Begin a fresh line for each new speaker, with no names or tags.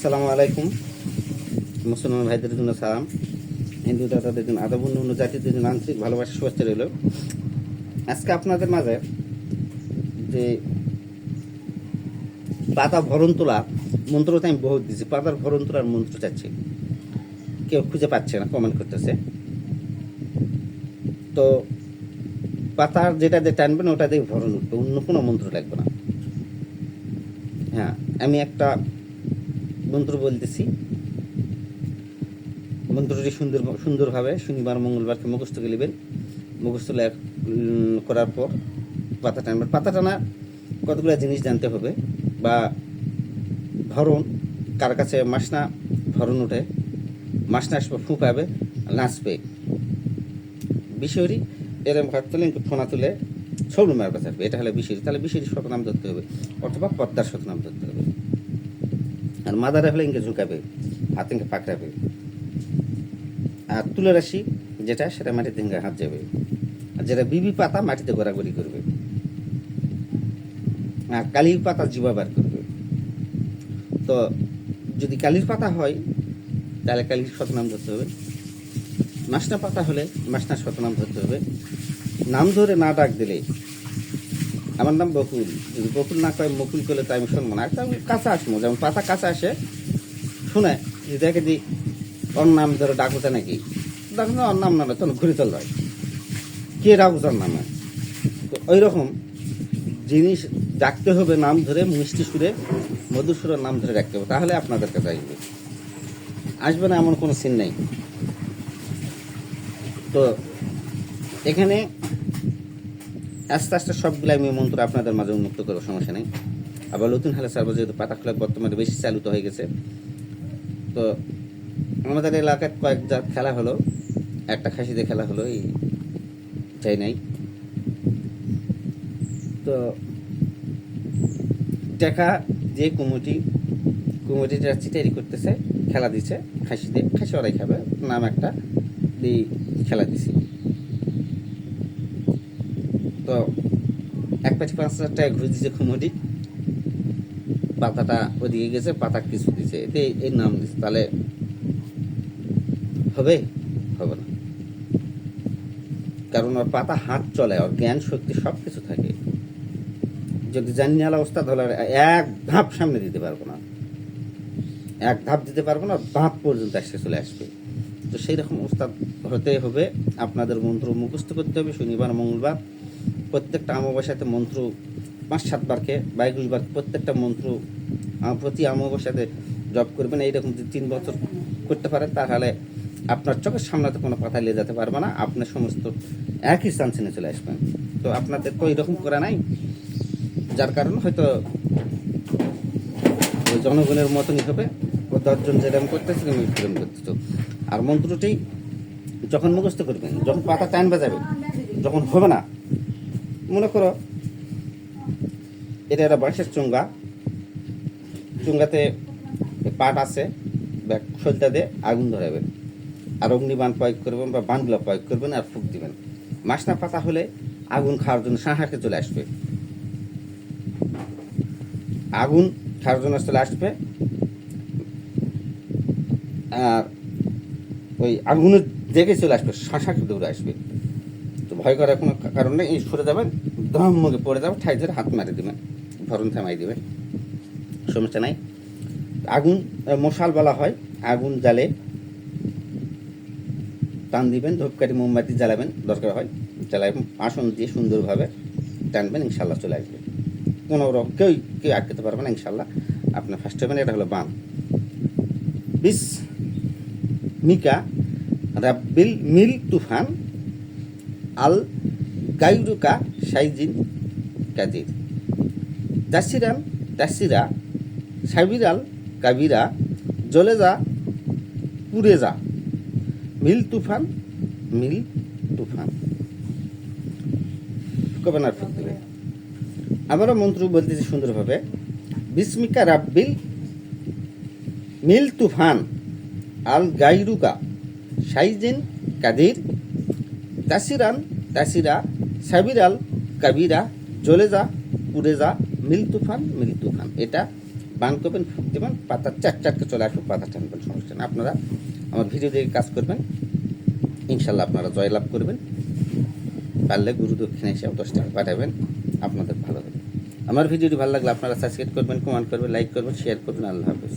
আসসালামু আলাইকুম। মুসলমান ভাইদের জন্য সালাম। হিন্দু দাদাদের জন্য আদব অন্য জাতিদের জন্য আন্তরিক ভালোবাসা, শুভেচ্ছা রইল। আজকে আপনাদের মাঝে যে পাতা ভরণ তোলা মন্ত্রটা আমি বহুত দিচ্ছি পাতার ভরণ তোলার মন্ত্র চাচ্ছি। কেউ খুঁজে পাচ্ছে না কমেন্ট করতেছে। তো পাতার যেটা দিয়ে টানবেন, ওটা দিয়ে ভরণ উঠবে। অন্য কোনো মন্ত্র লাগবে না। হ্যাঁ আমি একটা মন্ত্র বলতেছি। মন্ত্রটি সুন্দর সুন্দরভাবে শনিবার মঙ্গলবারকে মুখস্থ নেবেন। মুখস্থ করার পর পাতা টানবেন পাতা টানা কতগুলো জিনিস জানতে হবে বা ভরণ কার কাছে মাসনা ভরণ ওঠে, মাসনা আসবে ফু পাবে নাচবে। বিষয়রি এরম ভাগ তুলে ফোনা তুলে সবল মারবে থাকবে এটা হলে বিষয়রি তাহলে বিষয়রি শতনাম ধরতে হবে, অথবা পদ্মার শতনাম ধরতে হবে। আর মাদারে হলে ইনকে ঝুঁকাবে, হাত ইনকে পাকড়াবে। আর তুলে রাশি যেটা, সেটা মাটিতে ইনকে হাত যাবে আর যেটা বিবি পাতা, মাটিতে গড়াগড়ি করবে। আর কালির পাতা জীবা বার করবে। তো যদি কালির পাতা হয়, তাহলে কালির শতনাম ধরতে হবে। মাসনা পাতা হলে মাসনার শতনাম ধরতে হবে। নাম ধরে না ডাক দিলে আমার নাম বকুল। বকুল না কয়, মকুল করলে তো আমি শুনব না। একটা আমি কাছে আসব, যেমন পাতা কাছে আসে, শুনে, যে দেখে দি, ওর নাম ধরে ডাকুতে নাকি? ডাকুন ওর নাম নামে তখন ঘুরে চল হয় কে ডাকুত ওর নামে? তো ওই রকম জিনিস ডাকতে হবে, নাম ধরে, মিষ্টি সুরে, মধুর সুরের নাম ধরে ডাকতে হবে। তাহলে আপনাদের কাছে আসবে আসবে না, এমন কোনো সিন নেই। তো এখানে আস্তে আস্তে সবগুলো আমি মন্ত্র আপনাদের মাঝে উন্মুক্ত করব, সমস্যা নেই। আবার নতুন হালে সার্ভার যেহেতু পাতা খোলা বর্তমানে বেশি চালিত হয়ে গেছে। তো আমাদের এলাকায় কয়েক খেলা হলো, একটা খাসিতে খেলা হলো, এই চাই নাই। তো টাকা যে কমিটি কমিটিটা চিটারি করতেছে, খেলা দিছে খাসি দিয়ে খাসি ওরাই খাবে, নাম একটা, দিয়ে খেলা দিছি। তো এক পাটি পাঁচ হাজার টাকা ঘুষ দিছে কমিটি পাতাটা ওদিকে গেছে, পাতা কিছু দিছে এতে এই নাম দিছে তাহলে হবে? হবে না। কারণ ওর পাতা হাত চলে, ওর জ্ঞান, শক্তি সব কিছু থাকে। যদি জানিয়ালা অবস্থা ধরে এক ধাপ সামনে দিতে পারব না। এক ধাপ দিতে পারব না ধাপ পর্যন্ত এসে চলে আসবে। তো সেই রকম অবস্থা হতে হবে। আপনাদের মন্ত্র মুখস্থ করতে হবে। শনিবার, মঙ্গলবার প্রত্যেকটা অমাবস্যাতে মন্ত্র পাঁচ সাতবারকে বা একুশবার প্রত্যেকটা মন্ত্র প্রতি অমাবস্যাতে জপ করবেন। এইরকম যদি তিন বছর করতে পারেন, তাহলে আপনার চোখের সামনে তো কোনো কথা নিয়ে যেতে পারবে না। আপনার সমস্ত একই স্থান চলে আসবেন। তো আপনাদের তো এরকম করা নাই। যার কারণে হয়তো জনগণের মতনই হবে। ও দশজন যেরকম করতেছে, তুমি এরকম করতেছো। আর মন্ত্রটি যখন মুখস্থ করবেন, যখন পাতা টান বাজাবে, যখন হবে না মনে করো, এটা একটা বাঁশের চুঙ্গা। চুঙ্গাতে পাট আছে সলতা দিয়ে আগুন ধরাবেন আর অগ্নিবাণ প্রয়োগ করবেন বা বানগুলো প্রয়োগ করবেন আর ফুক দিবেন। মাসনা পাতা হলে আগুন খাওয়ার জন্য সাহাকে চলে আসবে। আগুন খাওয়ার জন্য চলে আসবে। আর ওই আগুনের দেখে চলে আসবে শাঁসাকে দৌড়ে আসবে। ভয় করার কোনো কারণ নেই সরে যাবেন, দম মুখে পড়ে যাবে ঠাই ধরে হাত মারি দেবেন ভরণ থামাই দেবেন, সমস্যা নাই। আগুন মশাল বলা হয়, আগুন জ্বালে টান দিবেন, ধূপকাঠি, মোমবাতি জ্বালাবেন, দরকার হয় জ্বালাবেন আসন দিয়ে সুন্দরভাবে টানবেন, ইনশাল্লাহ চলে আসবে। কোনো রকম, কেউ কেউ আটকাতে পারবে না, ইনশাল্লাহ। আপনার ফার্স্ট হবেন, এটা হলো বাম। বিস মিকা রাব্বিল মিল তুফান গাইরুকা সাইজিন কাদির দাসিরান দাসিরা, সাবিরাল কাবিরা জলে যা পুড়ে মিল তুফান মিল তুফান। কবেন আর ফুক দেবে আবারও মন্ত্র বলতেছি সুন্দরভাবে, বিস্মিকা রাব্বিল মিল তুফান আল গাইরুকা সাইজিন কাদির তাসিরান, তাসিরা, সাবিরাল, কাবিরা জ্বলে যা পুড়ে যা মিল তুফান মিল তুফান। এটা বান করবেন ফুক দেবেন পাতা চার চারটে চলে আসবে পাতা টানবেন সমস্যা নেই। আপনারা আমার ভিডিও দেখে কাজ করবেন। ইনশাল্লাহ আপনারা জয়লাভ করবেন। পারলে গুরু দক্ষিণা হিসাবে দশ টাকা পাঠাবেন। আপনাদের ভালো হবে। আমার ভিডিওটি ভালো লাগলে আপনারা সাবস্ক্রাইব করবেন কমেন্ট করবেন লাইক করবেন শেয়ার করবেন। আল্লাহ হাফেজ।